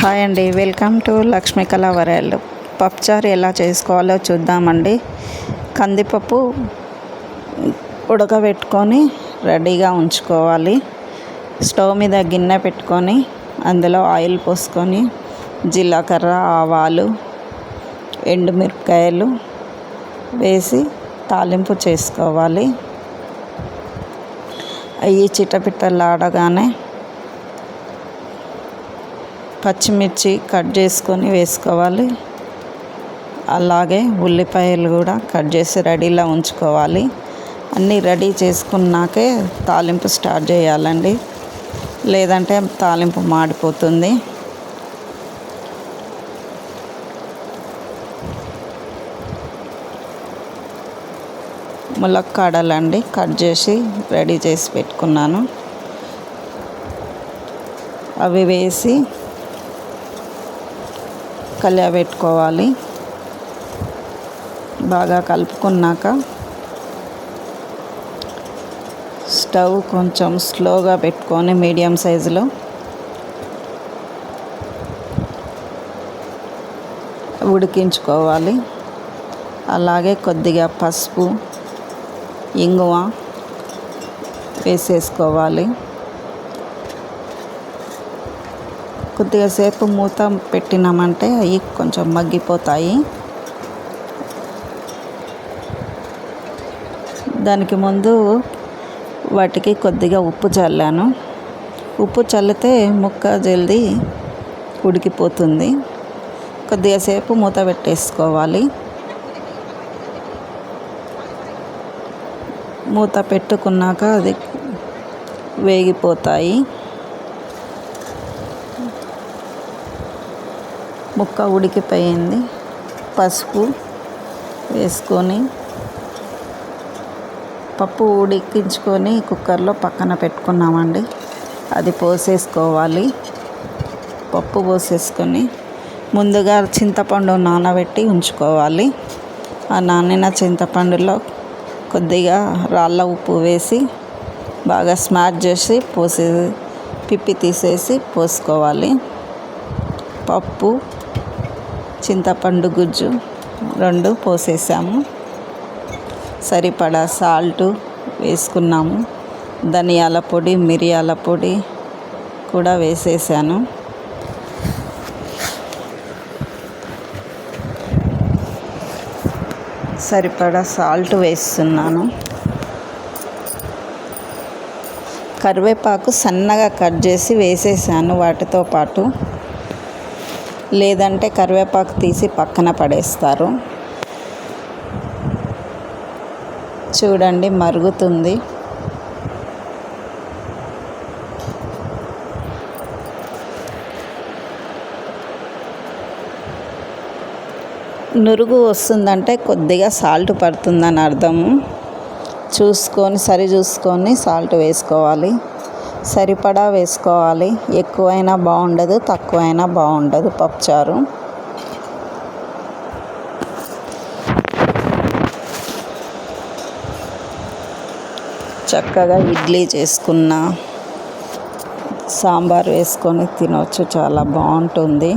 Hi అండి. Welcome to Lakshmikala world. పప్పుచారు ఎలా చేసుకోవాలో చూద్దామండి. కందిపప్పు ఉడకబెట్టుకొని రెడీగా ఉంచుకోవాలి. స్టవ్ మీద గిన్నె పెట్టుకొని అందులో ఆయిల్ పోసుకొని జీలకర్ర ఆవాలు ఎండుమిరపకాయలు వేసి తాలింపు చేసుకోవాలి. అవి చిట్టపిట్టలాడగానే పచ్చిమిర్చి కట్ చేసుకొని వేసుకోవాలి. అలాగే ఉల్లిపాయలు కూడా కట్ చేసి రెడీలో ఉంచుకోవాలి. అన్నీ రెడీ చేసుకున్నాకే తాలింపు స్టార్ట్ చేయాలండి. లేదంటే తాలింపు మాడిపోతుంది. ములక్కాడలండి కట్ చేసి రెడీ చేసి పెట్టుకున్నాను. అవి వేసి కలియబెట్టుకోవాలి బాగా కలుపుకున్నాక స్టవ్ కొంచెం స్లోగా పెట్టుకొని మీడియం సైజులో ఉడికించుకోవాలి. అలాగే కొద్దిగా పసుపు ఇంగువ వేసేసుకోవాలి. కొద్దిగా సేపు మూత పెట్టినామంటే అవి కొంచెం మగ్గిపోతాయి. దానికి ముందు వాటికి కొద్దిగా ఉప్పు చల్లాను. ఉప్పు చల్లితే ముక్క జల్దీ ఉడికిపోతుంది. కొద్దిగా సేపు మూత పెట్టేసుకోవాలి. మూత పెట్టుకున్నాక అది వేగిపోతాయి. ముక్క ఉడికిపోయింది. పసుపు వేసుకొని పప్పు ఉడికించుకొని కుక్కర్లో పక్కన పెట్టుకున్నామండి. అది పోసేసుకోవాలి. పప్పు పోసేసుకొని ముందుగా చింతపండు నానబెట్టి ఉంచుకోవాలి. ఆ నానిన చింతపండులో కొద్దిగా రాళ్ళ ఉప్పు వేసి బాగా స్మాష్ చేసి పోసే పిప్పి తీసేసి పోసుకోవాలి. పప్పు చింతపండు గుజ్జు రెండు పోసేసాము. సరిపడా సాల్టు వేసుకున్నాము. ధనియాల పొడి మిరియాల పొడి కూడా వేసేసాను. సరిపడా సాల్ట్ వేస్తున్నాను. కరివేపాకు సన్నగా కట్ చేసి వేసేసాను వాటితో పాటు. లేదంటే కరివేపాకు తీసి పక్కన పడేస్తారు. చూడండి మరుగుతుంది. నురుగు వస్తుందంటే కొద్దిగా సాల్ట్ పడుతుందని అర్థము. చూసుకొని సరి చూసుకొని సాల్ట్ వేసుకోవాలి. సరిపడా వేసుకోవాలి. ఎక్కువైనా బాగుండదు తక్కువైనా బాగుండదు పప్పుచారు. చక్కగా ఇడ్లీ చేసుకున్న సాంబార్ వేసుకొని తినవచ్చు చాలా బాగుంటుంది.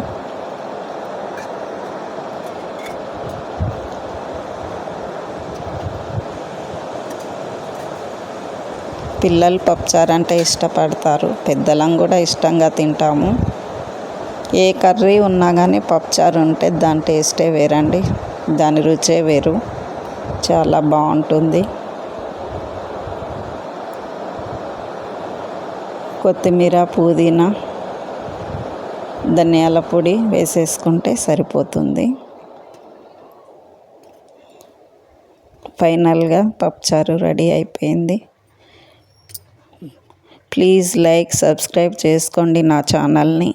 పిల్లలు పప్పుచారు అంటే ఇష్టపడతారు. పెద్దలం కూడా ఇష్టంగా తింటాము. ఏ కర్రీ ఉన్నా కానీ పప్పుచారు ఉంటే దాని టేస్టే వేరండి. దాని రుచే వేరు. చాలా బాగుంటుంది. కొత్తిమీర పుదీనా ధనియాల పొడి వేసేసుకుంటే సరిపోతుంది. ఫైనల్గా పప్పుచారు రెడీ అయిపోయింది. ప్లీజ్ లైక్ సబ్స్క్రైబ్ చేసుకోండి నా ఛానల్ని.